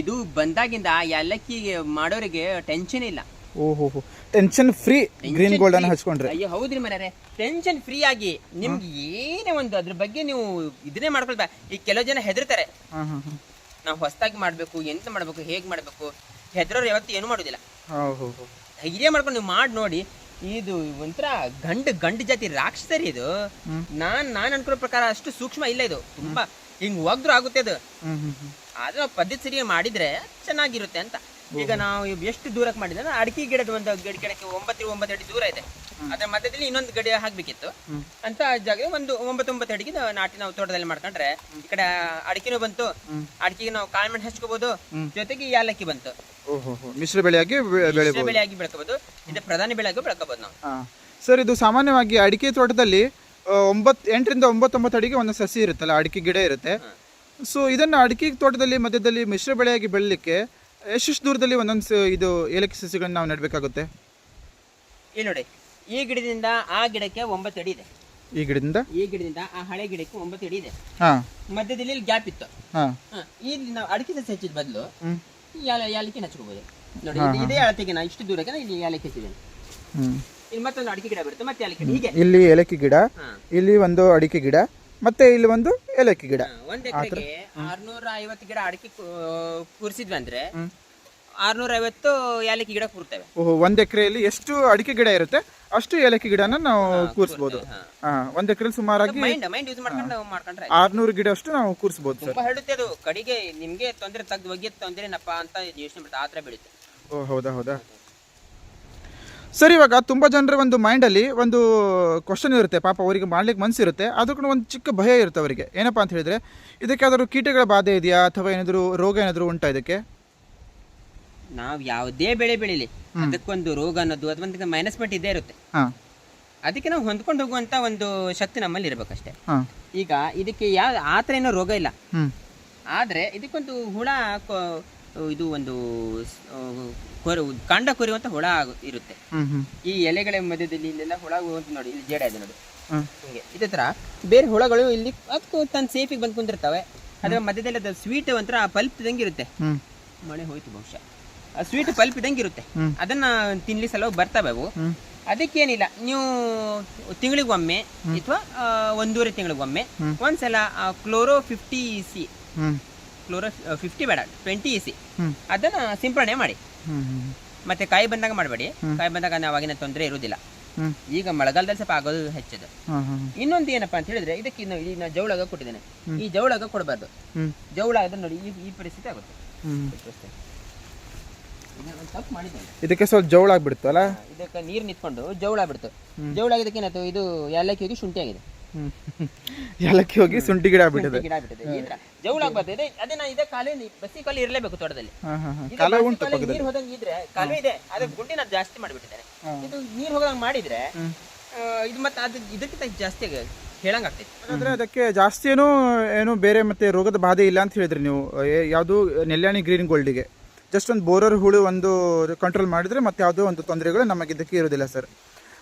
ಇದು ಬಂದಾಗಿಂದ ಏಲಕ್ಕಿ ಮಾಡೋರಿಗೆ ಟೆನ್ಷನ್ ಇಲ್ಲ. ಓಹೋ ಟೆನ್ಷನ್ ಫ್ರೀ ಗ್ರೀನ್ ಗೋಲ್ಡ್ ಅನ್ನು ಹಚ್ಕೊಂಡ್ರೆ. ಅಯ್ಯೋ ಹೌದ್ರಿ ಮರ್ಯಾರೆ ಟೆನ್ಷನ್ ಫ್ರೀ ಆಗಿ ನಿಮ್ಗೆ ಏನೇ ಒಂದು ಅದ್ರ ಬಗ್ಗೆ ನೀವು ಇದನ್ನೇ ಮಾಡ್ಕೊಳ್ತಾ ಈಗ ಕೆಲವು ಜನ ಹೆದರ್ತಾರೆ. ನಾವು ಹೊಸದಾಗಿ ಮಾಡ್ಬೇಕು ಎಂತ ಮಾಡ್ಬೇಕು ಹೇಗ್ ಮಾಡ್ಬೇಕು. ಹೆದರೋರು ಯಾವತ್ತು ಏನು ಮಾಡೋದಿಲ್ಲ. ಧೈರ್ಯ ಮಾಡ್ಕೊಂಡು ನೀವು ಮಾಡಿ ನೋಡಿ ಇದು ಒಂಥರ ಗಂಡ ಗಂಡ ಜಾತಿ ರಾಕ್ಷಸರಿ ಇದು. ನಾನ್ ನಾನ್ ಅನ್ಕೊಳ್ಳೋ ಪ್ರಕಾರ ಅಷ್ಟು ಸೂಕ್ಷ್ಮ ಇಲ್ಲ ಇದು. ತುಂಬಾ ಹಿಂಗ್ ಹೋಗ್ದ್ರು ಆಗುತ್ತೆ ಅದು. ಆದ್ರೆ ಪದ್ಧತಿ ಸರಿಯಾಗಿ ಮಾಡಿದ್ರೆ ಚೆನ್ನಾಗಿರುತ್ತೆ ಅಂತ. ಈಗ ನಾವು ಎಷ್ಟು ದೂರಕ್ಕೆ ಮಾಡಿದ್ರೆ ಅಡಿಕೆ ಗಿಡದ ಒಂದು ಗಿಡ ಗಿಡಕ್ಕೆ ಒಂಬತ್ತು ಒಂಬತ್ತು ಅಡಿ ದೂರ ಇದೆ. ಅದ್ರ ಮಧ್ಯದಲ್ಲಿ ಇನ್ನೊಂದು ಗಡಿ ಹಾಕ್ಬೇಕಿತ್ತು. ಅಂತ ಜಾಗ ಒಂದು ಒಂಬತ್ತೊಂಬತ್ತು ಒಂಬತ್ತು ಅಡಿಗೆ ನಾಟಿ ನಾವು ತೋಟದಲ್ಲಿ ಮಾಡ್ಕೊಂಡ್ರೆ ಈ ಕಡೆ ಅಡಿಕೆನೂ ಬಂತು. ಅಡಿಕೆಗೆ ನಾವು ಕಾಳ್ಮೆಣ್ ಹಚ್ಕೋಬಹುದು. ಜೊತೆಗೆ ಯಾಲಕ್ಕಿ ಬಂತು. ಮಿಶ್ರ ಬೆಳೆಯಾಗಿ ಬೆ- ಮಿಶ್ರ ಬೆಳಿಬೋದು. ಬೆಳೆಯಾಗಿ ಬೆಳ್ಕೋಬಹುದು ಇದು ಪ್ರಧಾನ ಬೆಳೆಯಾಗಿ ಬೆಳ್ಕೋಬಹುದು ನಾವು. ಸರ್ ಇದು ಸಾಮಾನ್ಯವಾಗಿ ಅಡಿಕೆ ತೋಟದಲ್ಲಿ ಒಂಬತ್ ಎಂಟರಿಂದ ಒಂಬತ್ತೊಂಬತ್ತು ಅಡಿಗೆ ಒಂದು ಸಸಿ ಇರುತ್ತಲ್ಲ ಅಡಿಕೆ ಗಿಡ ಇರುತ್ತೆ. ಸೊ ಇದನ್ನ ಅಡಿಕೆ ತೋಟದಲ್ಲಿ ಮಧ್ಯದಲ್ಲಿ ಮಿಶ್ರ ಬೆಳೆಯಾಗಿ ಬೆಳಲಿಕ್ಕೆ ಎಷ್ಟೆಷ್ಟು ದೂರದಲ್ಲಿ ಒಂದೊಂದು ಇದು ಏಲಕ್ಕಿ ಸಸಿಗಳನ್ನ ನಾವು ನೆಡಬೇಕಾಗುತ್ತೆ? ಇಲ್ಲಿ ನೋಡಿ ಈ ಗಿಡದಿಂದ ಆ ಗಿಡಕ್ಕೆ ಒಂಬತ್ತು ಅಡಿ ಇದೆ. ಈ ಗಿಡದಿಂದ? ಈ ಗಿಡದಿಂದ ಆ ಹಳೆ ಗಿಡಕ್ಕೆ ಒಂಬತ್ತು ಅಡಿ ಇದೆ. ಮಧ್ಯದಲ್ಲಿ ಗ್ಯಾಪ್ ಇತ್ತು. ಈ ಅಡಿಕೆ ಸಸಿ ಹಚ್ಚಿದ ಬದಲು ಹ್ಞೂ ಯಾಲಕ್ಕಿ ಹಚ್ಕೋಬಹುದು ನೋಡಿ ಇಲ್ಲಿ ಇದೇ ಅಳತೆಗೆ ನಾ ಇಷ್ಟು ದೂರಕ್ಕೆ ಇಲ್ಲಿ ಯಾಲಕ್ಕಿ ಹಚ್ಚಿದ್ದೇನೆ. ಇಲ್ಲಿ ಮತ್ತೊಂದು ಅಡಿಕೆ ಗಿಡ ಬರುತ್ತೆ ಮತ್ತೆ ಯಾಲಕ್ಕಿ ಹೀಗೆ. ಇಲ್ಲಿ ಏಲಕ್ಕಿ ಗಿಡ ಇಲ್ಲಿ ಒಂದು ಅಡಿಕೆ ಗಿಡ ಮತ್ತೆ ಇಲ್ಲಿ ಒಂದು ಏಲಕ್ಕಿ ಗಿಡ. ಒಂದ್ ಎಕರೆಗೆ ಆರ್ನೂರ ಐವತ್ತು ಗಿಡ ಅಡಿಕೆ ಕೂರಿಸಿದ್ವಿ ಅಂದ್ರೆ ಆರ್ನೂರ ಐವತ್ತು ಯಾಲಕ್ಕಿ ಗಿಡ ಕೂರ್ತೇವೆ ಓಹೋ ಒಂದ್ ಎಕರೆಯಲ್ಲಿ ಎಷ್ಟು ಅಡಿಕೆ ಗಿಡ ಇರುತ್ತೆ ಅಷ್ಟು ಏಲಕ್ಕಿ ಗಿಡನ ನಾವು ಕೂರಿಸಬಹುದು ಹಾ. ಒಂದ್ ಒಂದು ಸುಮಾರಾಗಿ ಮೈಂಡ್ ಮೈಂಡ್ ಯೂಸ್ ಮಾಡ್ಕೊಂಡು ಮಾಡ್ಕೊಂಡ್ರೆ. ಆರ್ನೂರು ಗಿಡ ಅಷ್ಟು ನಾವು ಕೂರಿಸಬಹುದು ಸರ್. ತುಂಬಾ ಹರಡುತ್ತೆ ಅದು. ಕಡೆಗೆ ನಿಮ್ಗೆ ತೊಂದರೆ ತೆಗ್ದು ಒಗೆದ್ ತೊಂದರೆನಪ್ಪ ಅಂತ ಯೋಚನೆ ಮಾಡ್ತಾ ಆತರ ಬೆಳೀತೆ ಓ ಹೌದಾ ಹೌದಾ. ಸರಿ ಇವಾಗ ತುಂಬಾ ಜನರ ಒಂದು ಮೈಂಡಲ್ಲಿ ಒಂದು ಕ್ವಶನ್ ಇರುತ್ತೆ. ಪಾಪ ಅವರಿಗೆ ಮಾಡ್ಲಿಕ್ಕೆ ಮನಸ್ಸಿರುತ್ತೆ ಅದಕ್ಕೂ ಒಂದು ಚಿಕ್ಕ ಭಯ ಇರುತ್ತೆ ಅವರಿಗೆ. ಏನಪ್ಪ ಅಂತ ಹೇಳಿದ್ರೆ ಇದಕ್ಕೆ ಯಾವ್ದಾದ್ರು ಕೀಟಗಳ ಬಾಧೆ ಇದೆಯಾ? ಅಥವಾ ಏನಾದರೂ ರೋಗ ಏನಾದರೂ ಉಂಟಾ ಇದಕ್ಕೆ? ನಾವ್ ಯಾವುದೇ ಬೆಳೆ ಬೆಳಿಲಿ ಅದಕ್ಕೊಂದು ರೋಗ ಅನ್ನೋದು ಅಥವಾ ಮೈನಸ್ ಪಾಯಿಂಟ್ ಇದ್ದೇ ಇರುತ್ತೆ. ಅದಕ್ಕೆ ನಾವು ಹೊಂದ್ಕೊಂಡು ಹೋಗುವಂತ ಒಂದು ಶಕ್ತಿ ನಮ್ಮಲ್ಲಿ ಇರ್ಬೇಕಷ್ಟೇ. ಈಗ ಇದಕ್ಕೆ ಯಾವ ಆ ಥರ ಏನೋ ರೋಗ ಇಲ್ಲ. ಆದ್ರೆ ಇದಕ್ಕೊಂದು ಹುಳ ಇದು ಒಂದು ಕಾಂಡ ಕೊರಿಯುವಂತ ಹುಳ ಇರುತ್ತೆ. ಈ ಎಲೆಗಳ ಮಧ್ಯದಲ್ಲಿ ಇಲ್ಲೆಲ್ಲ ಹುಳ ನೋಡಿ ಇಲ್ಲಿ ಜೇಡ ಇದೆ ನೋಡಿ. ಹಿಂಗೆ. ಇದೇ ತರ ಬೇರೆ ಹುಳಗಳು ಇಲ್ಲಿ ಅದಕ್ಕೂ ತನ್ನ ಸೇಫಿಗೆ ಬಂದು ಕುಂದಿರ್ತಾವೆ. ಅದರ ಮಧ್ಯದಲ್ಲಿ ಅದು ಸ್ವೀಟ್ ಒಂಥರ ಪಲ್ಪ್ ಇರುತ್ತೆ. ಮಳೆ ಹೋಯ್ತು ಬಹುಶಃ. ಸ್ವೀಟ್ ಪಲ್ಪ್ ಇದಂಗೆ ಇರುತ್ತೆ ಅದನ್ನ ತಿನ್ಲಿ ಸಲುವಾಗಿ ಬರ್ತವೆ ಅವು. ಅದಕ್ಕೇನಿಲ್ಲ ನೀವು ತಿಂಗಳಿಗೊಮ್ಮೆ ಅಥವಾ ಒಂದೂವರೆ ತಿಂಗಳಿಗೊಮ್ಮೆ ಒಂದ್ಸಲ chloro fifty C chloro fifty ಬೇಡ ಟ್ವೆಂಟಿ ಸಿ ಹ್ಞೂ ಅದನ್ನ ಸಿಂಪಡಣೆ ಮಾಡಿ. ಮತ್ತೆ ಕಾಯಿ ಬಂದಾಗ ಮಾಡಬೇಡಿ. ಕಾಯಿ ಬಂದಾಗ ನಾವು ಅವಾಗಿನ ತೊಂದರೆ ಇರುವುದಿಲ್ಲ. ಈಗ ಮಳೆಗಾಲದಲ್ಲಿ ಸ್ವಲ್ಪ ಆಗೋದು ಹೆಚ್ಚದು. ಇನ್ನೊಂದು ಏನಪ್ಪಾ ಅಂತ ಹೇಳಿದ್ರೆ ಇದಕ್ಕೆ ಇನ್ನು ಈ ನಾ ಜವಳಾಗ ಕೊಟ್ಟಿದ್ದೇನೆ. ಈ ಜವಳಾಗ ಕೊಡಬಾರ್ದು. ಜವಳ ಅದನ್ನ ನೋಡಿ ಈ ಪರಿಸ್ಥಿತಿ ಆಗುತ್ತೆ. ತಪ್ಪು ಮಾಡಿದ್ದೇನೆ ಇದಕ್ಕೆ ಸ್ವಲ್ಪ ಜವಳ ಅಲ್ಲ? ಇದಕ್ಕೆ ನೀರು ನಿಂತ್ಕೊಂಡು ಜವಳ ಆಗ್ಬಿಡ್ತು. ಜವಳ ಆಗಿದ್ದಕ್ಕೆ ಏನಾಯ್ತು? ಇದು ಏಲಕ್ಕಿ ಹೋಗಿ ಶುಂಠಿ ಆಗಿದೆ. ಏಲಕ್ಕಿ ಹೋಗಿ ಶುಂಠಿ ಗಿಡ ಆಗ್ಬಿಟ್ಟಿದೆ. ಗಿಡ ಆಗ್ಬಿಟ್ಟಿದೆ. ಈ ತರ ಜವಳ ಆಗ್ಬಾರ್ದು. ಇದೆ ಅದೇ ನಾ ಇದೇ ಕಾಲೇ ಬಸ್ಸಿ ಕಾಲು ಇರಲೇಬೇಕು ತೋಟದಲ್ಲಿ. ಕಾಲ ಉಂಟು ನೀರು ಹೋದಂಗೆ ಇದ್ರೆ ಕಾಲುವೆ ಇದೆ ಅದ್ರ ಗುಂಡಿನ ಜಾಸ್ತಿ ಮಾಡಿಬಿಟ್ಟಿದ್ದಾರೆ. ಇದು ನೀರು ಹೋದಂಗೆ ಮಾಡಿದ್ರೆ ಇದು ಮತ್ತೆ ಅದು ಇದಕ್ಕಿಂತ ಜಾಸ್ತಿ ಹೇಳಂಗ್ ಆಗ್ತೈತಿ. ಅಂದ್ರೆ ಅದಕ್ಕೆ ಜಾಸ್ತಿ ಏನು ಏನು ಬೇರೆ ಮತ್ತೆ ರೋಗದ ಬಾಧೆ ಇಲ್ಲ ಅಂತ ಹೇಳಿದ್ರಿ ನೀವು. ಯಾವುದು ನೆಲ್ಯಾಣಿ ಗ್ರೀನ್ ಗೋಲ್ಡಿಗೆ. ಜಸ್ಟ್ ಒಂದು ಬೋರರ್ ಹುಳು ಒಂದು ಕಂಟ್ರೋಲ್ ಮಾಡಿದ್ರೆ ಮತ್ತೆ ಯಾವುದೋ ಒಂದು ತೊಂದರೆಗಳು ನಮಗೆ ಇದಕ್ಕೆ ಇರೋದಿಲ್ಲ ಸರ್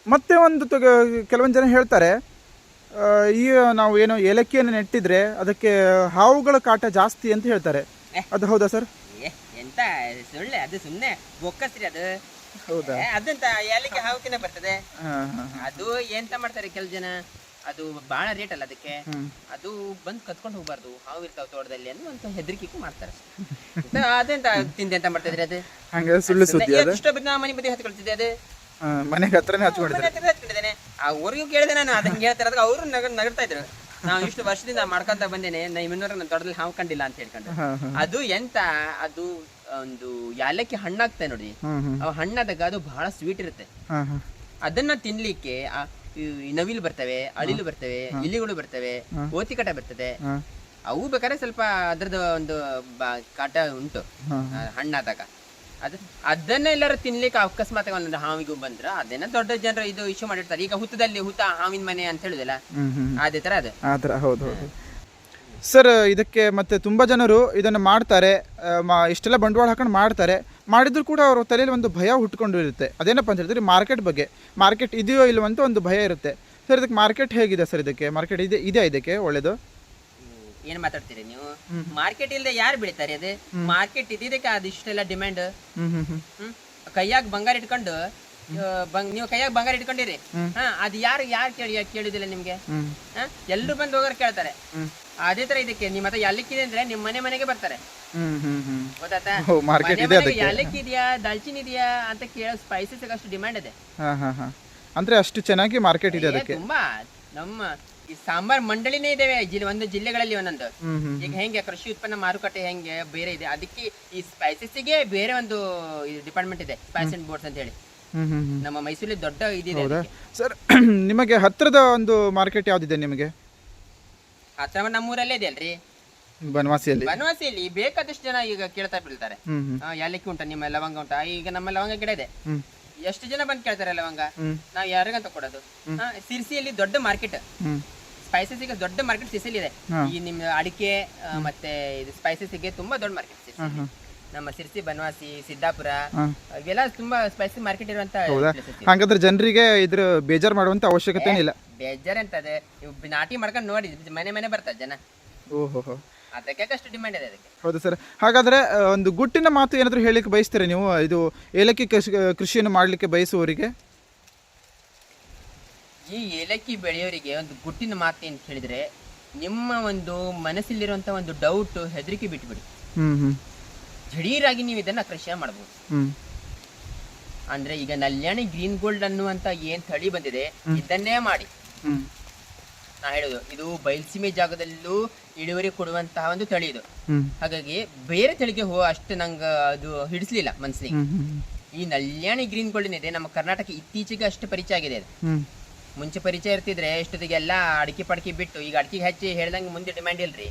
ಮತ್ತೆ ಒಂದು ತೊಗ- ಕೆಲವೊಂದು ಜನ ಹೇಳ್ತಾರೆ ಈ ನಾವು ಏನು ಏಲಕ್ಕಿಯನ್ನು ನೆಟ್ಟಿದ್ರೆ ಅದಕ್ಕೆ ಹಾವುಗಳ ಕಾಟ ಜಾಸ್ತಿ ಅಂತ ಹೇಳ್ತಾರೆ. ಅದು ಹೌದಾ ಸರ್ ಎಂತ? ಸುಳ್ಳೆ ಅದು ಸುಮ್ಮನೆ ಬೊಕ್ಕಸ್ರಿ ಅದು. ಹೌದಾ? ಅದಂತ ಏಲಕ್ಕಿ ಹಾವುಕಿನ ಬರ್ತದೆ. ಅದು ಎಂತ ಮಾಡ್ತಾರೆ ಕೆಲ ಜನ? ಅದು ಬಹಳ ರೇಟ್ ಅಲ್ಲ ಅದಕ್ಕೆ. ಅದು ಬಂದು ಕತ್ಕೊಂಡು ಹೋಗ್ಬಾರ್ದು ಹಾವು ಇರ್ತಾವ ತೋಟದಲ್ಲಿ ಅನ್ನೋ ಒಂದು ಹೆದರಿಕೆ ಮಾಡ್ತಾರೆ. ಅದೆಂತ ತಿಂದೆ ಅಂತ ಮಾಡ್ತಿದ್ರಿ ಅದೇ? ಹಂಗೆ ಸುಳ್ಳು ಸುದ್ದಿ ಅದು. ಎಷ್ಟೋ ಬಿದ್ದ ಮನೆ ಬದಿ ಹತ್ಕೊಳ್ತಿದ್ದೆ ಅದೇ. ಮನೆಗೆ ಹತ್ರನೇ ಹಚ್ಕೊಂಡಿದ್ದೇನೆ ಅವ್ರಿಗೂ ಕೇಳಿದೆ ನಾನು ಅದಂಗೆ ಹೇಳ್ತಾರೆ ಅದಕ್ಕೆ ಅವರು ನಗ ನಗರ್ತಾ ಇದ್ರು. ನಾವು ಇಷ್ಟು ವರ್ಷದಿಂದ ಮಾಡ್ಕೊಂತ ಬಂದೇನೆ ನಾ ಇನ್ನೂರ ನನ್ನ ತೋಟದಲ್ಲಿ ಹಾವು ಕಂಡಿಲ್ಲ ಅಂತ ಹೇಳ್ಕೊಂಡು. ಅದು ಎಂತ ಅದು ಒಂದು ಯಾಲಕ್ಕಿ ಹಣ್ಣಾಗ್ತದೆ ನೋಡಿ. ಅವ್ ಹಣ್ಣಾದಾಗ ಅದು ಬಹಳ ಸ್ವೀಟ್ ಇರುತ್ತೆ. ಅದನ್ನ ತಿನ್ಲಿಕ್ಕೆ ನವಿಲು ಬರ್ತವೆ ಅಳಿಲು ಬರ್ತವೆ ಇಲಿಗಳು ಬರ್ತವೆ ಓತಿಕಟ ಬರ್ತದೆ. ಅವು ಬೇಕಾದ್ರೆ ಸ್ವಲ್ಪ ಅದ್ರದ್ದು ಒಂದು ಕಾಟ ಉಂಟು. ಹಣ್ಣಾದಾಗ. ಅದು ಅದನ್ನ ಎಲ್ಲರೂ ತಿನ್ಲಿಕ್ಕೆ ಅಕಸ್ಮಾತ್ ಒಂದೊಂದು ಹಾವಿಗೂ ಬಂದ್ರ. ಅದನ್ನ ದೊಡ್ಡ ಜನರು ಇದು ಇಶ್ಯೂ ಮಾಡಿರ್ತಾರೆ. ಈಗ ಹುತ್ತದಲ್ಲಿ ಹುತ್ತ ಹಾವಿನ ಮನೆ ಅಂತ ಹೇಳುದಲ್ಲ? ಅದೇ ತರ ಅದು. ಹೌದು. ಸರ್ ಇದಕ್ಕೆ ಮತ್ತೆ ತುಂಬ ಜನರು ಇದನ್ನು ಮಾಡ್ತಾರೆ. ಮಾ ಇಷ್ಟೆಲ್ಲ ಬಂಡವಾಳ ಹಾಕೊಂಡು ಮಾಡ್ತಾರೆ. ಮಾಡಿದ್ರು ಕೂಡ ಅವ್ರ ತಲೆಯಲ್ಲಿ ಒಂದು ಭಯ ಹುಟ್ಕೊಂಡಿರುತ್ತೆ ಅದೇನಪ್ಪ ಅಂತ ಹೇಳಿದ್ರೆ ಮಾರ್ಕೆಟ್ ಬಗ್ಗೆ. ಮಾರ್ಕೆಟ್ ಇದೆಯೋ ಇಲ್ಲವೋ ಅಂತ ಒಂದು ಭಯ ಇರುತ್ತೆ. ಸರ್ ಇದಕ್ಕೆ ಮಾರ್ಕೆಟ್ ಹೇಗಿದೆ ಸರ್ ಇದಕ್ಕೆ? ಮಾರ್ಕೆಟ್ ಇದೆ ಇದೆ ಇದಕ್ಕೆ? ಒಳ್ಳೇದು. ಏನ್ ಮಾತಾಡ್ತೀರಿ ನೀವು? ಮಾರ್ಕೆಟ್ ಇಲ್ಲದೆ ಯಾರು ಬೆಳಿತಾರೆ ಅದೇ? ಮಾರ್ಕೆಟ್ ಇದ್ದಿದ್ದಕ್ಕೆ ಅದಿಷ್ಟೆಲ್ಲ ಡಿಮ್ಯಾಂಡ್ ಕೈಯಾಗ ಬಂಗಾರ ಇಟ್ಕೊಂಡು ಬಂಗ್ ನೀವು ಕೈಯಾಗ ಬಂಗಾರ ಇಟ್ಕೊಂಡಿರಿ. ಹಾ ಅದು ಯಾರು ಯಾರು ಕೇಳಿ ಕೇಳಿದಿಲ್ಲ ನಿಮ್ಗೆ? ಹಾ ಎಲ್ರು ಬಂದು ಹೋಗೋರು ಕೇಳ್ತಾರೆ. ಅದೇ ತರ ಇದಕ್ಕೆ ನಿಮ್ಮ ಹತ್ರ ಯಾಲಕ್ಕಿದೆ ಅಂದ್ರೆ ನಿಮ್ಮ ಮನೆ ಮನೆಗೆ ಬರ್ತಾರೆ. ಹ್ಮ್ ಹ್ಮ್ ಗೊತ್ತಾತಾ ಓ ಮಾರ್ಕೆಟ್ ಇದೆ ಅದಕ್ಕೆ. ಯಾಲಕ್ಕಿ ಇದೆಯಾ ದಾಲ್ಚಿನ್ನಿ ಇದೆಯಾ ಅಂತ ಕೇಳೋ ಸ್ಪೈಸಸ್ ಅಷ್ಟು ಡಿಮ್ಯಾಂಡ್ ಇದೆ. ಹಾ ಹಾಂ ಹಾಂ. ಅಂದರೆ ಅಷ್ಟು ಚೆನ್ನಾಗಿ ಮಾರ್ಕೆಟ್ ಇದೆ ಅದಕ್ಕೆ. ತುಂಬಾ ನಮ್ಮ ಈ ಸಾಂಬಾರ್ ಮಂಡಳಿನೇ ಇದಾವೆ. ಜಿಲ್ಲೆ ಒಂದು ಜಿಲ್ಲೆಗಳಲ್ಲಿ ಒಂದೊಂದು. ಈಗ ಹೆಂಗೆ ಕೃಷಿ ಉತ್ಪನ್ನ ಮಾರುಕಟ್ಟೆ ಹೆಂಗೆ ಬೇರೆ ಇದೆ. ಅದಕ್ಕೆ ಈ ಸ್ಪೈಸಸ್ಗೆ ಬೇರೆ ಒಂದು ಡಿಪಾರ್ಟ್ಮೆಂಟ್ ಇದೆ. ಸ್ಪೈಸ್ ಅಂಡ್ ಬೋರ್ಡ್ಸ್ ಅಂತ ಹೇಳಿ. ನಮ್ಮ ಮೈಸೂರಲ್ಲಿ ದೊಡ್ಡ ಇದಿದೆ ಹೌದಾ? ಸರ್ ನಿಮಗೆ ಹತ್ತಿರದ ಒಂದು ಮಾರ್ಕೆಟ್ ಯಾವುದಿದೆ ನಿಮಗೆ? ಹತ್ರ ನಮ್ಮೂರಲ್ಲೇ ಇದೆ ಅಲ್ರಿ. ಬನವಾಸಿಯಲ್ಲಿ. ಬನವಾಸಿಯಲ್ಲಿ ಬೇಕಾದಷ್ಟು ಜನ ಈಗ ಕೇಳ್ತಾ ಬೀಳ್ತಾರೆ. ಆ, ಯಾಲಕ್ಕಿ ಉಂಟಾ ನಿಮ್ಮ ಲವಂಗ ಉಂಟಾ ಈಗ ನಮ್ಮ ಲವಂಗ ಗಿಡ ಇದೆ. ಹ್ಮ್. ಎಷ್ಟು ಜನ ಬಂದು ಕೇಳ್ತಾರೆ ಲವಂಗ? ನಾವ್ ಯಾರಿಗಂತ ಕೊಡೋದು. ಹಾ, ಸಿರ್ಸಿಯಲ್ಲಿ ದೊಡ್ಡ ಮಾರ್ಕೆಟ್. ಹ್ಮ್. ಸ್ಪೈಸಸ್ ಈಗ ದೊಡ್ಡ ಮಾರ್ಕೆಟ್ ಸಿರ್ಸಿಲಿ ಇದೆ ಹಾ. ಈ ನಿಮ್ಮ ಅಡಿಕೆ ಆ, ಮತ್ತೆ ಇದು ಸ್ಪೈಸಸ್ಗೆ ತುಂಬಾ ದೊಡ್ಡ ಮಾರ್ಕೆಟ್ ಹಾಂ ನಮ್ಮ ಸಿರ್ಸಿ ಬನವಾಸಿ ಸಿದ್ದಾಪುರ ಇವೆಲ್ಲ ತುಂಬಾ ಸ್ಪೈಸಿ ಮಾರ್ಕೆಟ್ ಇರುವಂತ ಹೌದಾ? ಹಾಗಾದ್ರೆ ಜನರಿಗೆ ಇದ್ರ ಬೇಜಾರ್ ಮಾಡುವಂತ ಅವಶ್ಯಕತೆ ಇಲ್ಲ ಬೇಜಾರ್ ಅಂತದೆ ಇವ್ ನಾಟಿ ಮಾಡ್ಕೊಂಡು ನೋಡಿ ಮನೆ ಮನೆ ಬರ್ತಾರೆ ಜನ. ಓಹೋ ಅದಕ್ಕೆ ಅಷ್ಟು ಡಿಮ್ಯಾಂಡ್ ಇದೆ ಅದಕ್ಕೆ. ಹೌದು ಸರ್. ಹಾಗಾದ್ರೆ ಒಂದು ಗುಟ್ಟಿನ ಮಾತು ಏನಾದರೂ ಹೇಳಿಕ್ಕೆ ಬಯಸ್ತೀರಿ ನೀವು? ಇದು ಏಲಕ್ಕಿ ಕೃಷಿ ಕೃಷಿಯನ್ನು ಮಾಡಲಿಕ್ಕೆ ಬಯಸುವವರಿಗೆ? ಈ ಏಲಕ್ಕಿ ಬೆಳೆಯೋರಿಗೆ ಒಂದು ಗುಟ್ಟಿನ ಮಾತು ಅಂತ ಹೇಳಿದ್ರೆ ನಿಮ್ಮ ಒಂದು ಮನಸ್ಸಲ್ಲಿರುವಂತ ಒಂದು ಡೌಟ್ ಹೆದರಿಕೆ ಬಿಟ್ಬಿಡಿ. ದಿಢೀರಾಗಿ ನೀವು ಇದನ್ನ ಕೃಷಿ ಮಾಡಬಹುದು ಅಂದ್ರೆ ಈಗ ನಲ್ಯಾಣಿ ಗ್ರೀನ್ ಗೋಲ್ಡ್ ಅನ್ನುವಂತ ಏನ್ ತಳಿ ಬಂದಿದೆ ಇದನ್ನೇ ಮಾಡಿ. ನಾ ಹೇಳುದು ಇದು ಬಯಲ್ಸೀಮೆ ಜಾಗದಲ್ಲೂ ಇಳುವರಿ ಕೊಡುವಂತಹ ಒಂದು ತಳಿ ಇದು. ಹಾಗಾಗಿ ಬೇರೆ ತಳಿಗೆ ಹೋ ಅಷ್ಟು ನಂಗ ಅದು ಹಿಡಿಸ್ಲಿಲ್ಲ ಮನ್ಸಿಗೆ. ಈ ನಲ್ಯಾಣಿ ಗ್ರೀನ್ ಗೋಲ್ಡ್ ಇದೆ ನಮ್ಮ ಕರ್ನಾಟಕ ಇತ್ತೀಚೆಗೆ ಅಷ್ಟು ಪರಿಚಯ ಆಗಿದೆ. ಅದು ಮುಂಚೆ ಪರಿಚಯ ಇರ್ತಿದ್ರೆ ಎಷ್ಟೊತ್ತಿಗೆಲ್ಲ ಅಡಿಕೆ ಪಡಕಿ ಬಿಟ್ಟು ಈಗ ಅಡಿಕೆಗೆ ಹಚ್ಚಿ ಹೇಳ್ದಂಗೆ ಮುಂದೆ ಡಿಮ್ಯಾಂಡ್ ಇಲ್ರಿ.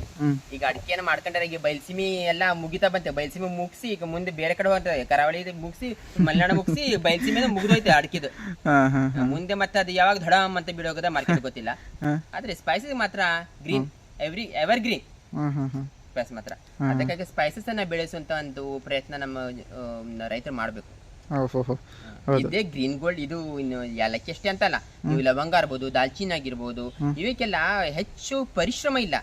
ಈಗ ಅಡಿಕೆನ ಮಾಡ್ಕೊಂಡ್ರೆ ಈಗ ಬಯಲ್ಸೀಮಿ ಎಲ್ಲ ಮುಗಿತಾ ಬಂತೆ. ಬಯಲ್ಸೀಮಿ ಮುಗಿಸಿ ಈಗ ಮುಂದೆ ಬೇರೆ ಕಡೆ ಹೋಗ್ತದೆ ಕರಾವಳಿ ಮುಗಿಸಿ ಮಲೆನಾಡು ಮುಗಿಸಿ ಬಯಲ್ಸೀಮಿ ಮುಗಿದೋಯ್ತು ಅಡಿಕೆದು. ಮುಂದೆ ಮತ್ತೆ ಅದು ಯಾವಾಗ ದಡ ಅಂತ ಬಿಡೋಗದ ಮಾರ್ಕೆಟ್ ಗೊತ್ತಿಲ್ಲ. ಆದ್ರೆ ಸ್ಪೈಸಸ್ ಮಾತ್ರ green every ever green spice ಮಾತ್ರ. ಅದಕ್ಕಾಗಿ ಸ್ಪೈಸಸ್ ಅನ್ನ ಬೆಳೆಸುವಂತ ಒಂದು ಪ್ರಯತ್ನ ನಮ್ಮ ರೈತರು ಮಾಡ್ಬೇಕು. ಓಹೋ ಇದೇ ಗ್ರೀನ್ ಗೋಲ್ಡ್ ಇದು ಇನ್ನು ಏಲಕ್ಕಿ ಅಷ್ಟೇ ಅಂತಲ್ಲ. ನೀವು ಲವಂಗ ಇರ್ಬೋದು ದಾಲ್ಚಿನ್ನಿ ಆಗಿರ್ಬೋದು. ಇವಕ್ಕೆಲ್ಲ ಹೆಚ್ಚು ಪರಿಶ್ರಮ ಇಲ್ಲ.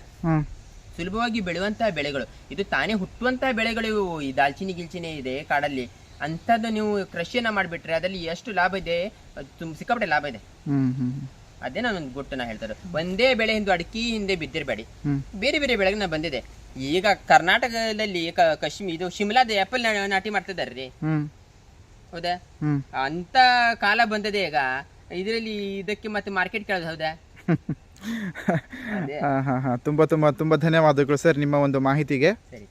ಸುಲಭವಾಗಿ ಬೆಳೆಯುವಂತಹ ಬೆಳೆಗಳು. ಇದು ತಾನೇ ಹುಟ್ಟುವಂತಹ ಬೆಳೆಗಳು ಇವು. ಈ ದಾಲ್ಚಿನ್ನಿ ಗಿಲ್ಚಿನಿ ಇದೆ ಕಾಡಲ್ಲಿ. ಅಂಥದ್ದು ನೀವು ಕೃಷಿಯನ್ನ ಮಾಡ್ಬಿಟ್ರೆ ಅದರಲ್ಲಿ ಎಷ್ಟು ಲಾಭ ಇದೆ? ತುಂಬ ಸಿಕ್ಕಾಪಟ್ಟೆ ಲಾಭ ಇದೆ. ಅದೇ ನಾನು ಗುಟ್ಟನ್ನ ಹೇಳ್ತಾರೆ ಒಂದೇ ಬೆಳೆ ಹಿಂದೆ ಅಡಕಿ ಹಿಂದೆ ಬಿದ್ದಿರಬೇಡಿ. ಬೇರೆ ಬೇರೆ ಬೆಳೆಗಳನ್ನ ಬಂದಿದೆ. ಈಗ ಕರ್ನಾಟಕದಲ್ಲಿ ಕಶ್ಮೀರ ಇದು ಶಿಮ್ಲಾದ ಆಪಲ್ ನಾಟಿ ಮಾಡ್ತಿದ್ದಾರೆ ರೀ. ಹೌದಾ? ಅಂತ ಕಾಲ ಬಂದದೆ ಈಗ. ಇದರಲ್ಲಿ ಇದಕ್ಕೆ ಮತ್ತೆ ಮಾರ್ಕೆಟ್ ಕೇಳೋದು ಹೌದಾ? ಹಾ ಹಾ ಹಾ. ತುಂಬಾ ತುಂಬಾ ತುಂಬ ತುಂಬ ಧನ್ಯವಾದಗಳು ಸರ್ ನಿಮ್ಮ ಒಂದು ಮಾಹಿತಿಗೆ. ಸರಿ.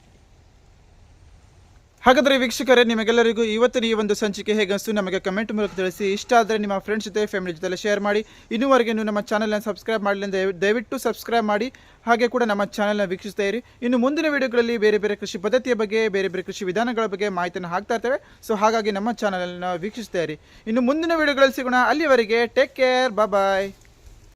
ಹಾಗಾದರೆ ವೀಕ್ಷಕರೇ, ನಿಮಗೆಲ್ಲರಿಗೂ ಇವತ್ತಿನ ಈ ಒಂದು ಸಂಚಿಕೆ ಹೇಗನ್ನಿಸ್ತು ನಮಗೆ ಕಮೆಂಟ್ ಮೂಲಕ ತಿಳಿಸಿ. ಇಷ್ಟ ಆದರೆ ನಿಮ್ಮ ಫ್ರೆಂಡ್ಸ್ ಜೊತೆ ಫ್ಯಾಮಿಲಿ ಜೊತೆ ಶೇರ್ ಮಾಡಿ. ಇನ್ನೂವರೆಗೆ ನೀವು ನಮ್ಮ ಚಾನಲ್ನ ಸಬ್ಸ್ಕ್ರೈಬ್ ಮಾಡಲಿ ಅಂತ ದಯವಿಟ್ಟು ಸಬ್ಸ್ಕ್ರೈಬ್ ಮಾಡಿ. ಹಾಗೆ ಕೂಡ ನಮ್ಮ ಚಾನಲ್ನ ವೀಕ್ಷಿಸ್ತಾ ಇರಿ. ಇನ್ನು ಮುಂದಿನ ವಿಡಿಯೋಗಳಲ್ಲಿ ಬೇರೆ ಬೇರೆ ಕೃಷಿ ಪದ್ಧತಿಯ ಬಗ್ಗೆ, ಬೇರೆ ಬೇರೆ ಕೃಷಿ ವಿಧಾನಗಳ ಬಗ್ಗೆ ಮಾಹಿತಿಯನ್ನು ಹಾಕ್ತಾ ಇರ್ತೇವೆ. ಸೊ ಹಾಗಾಗಿ ನಮ್ಮ ಚಾನಲನ್ನು ವೀಕ್ಷಿಸ್ತಾ ಇರಿ. ಇನ್ನು ಮುಂದಿನ ವಿಡಿಯೋಗಳಲ್ಲಿ ಸಿಗೋಣ. ಅಲ್ಲಿವರೆಗೆ ಟೇಕ್ ಕೇರ್ ಬಾಯ್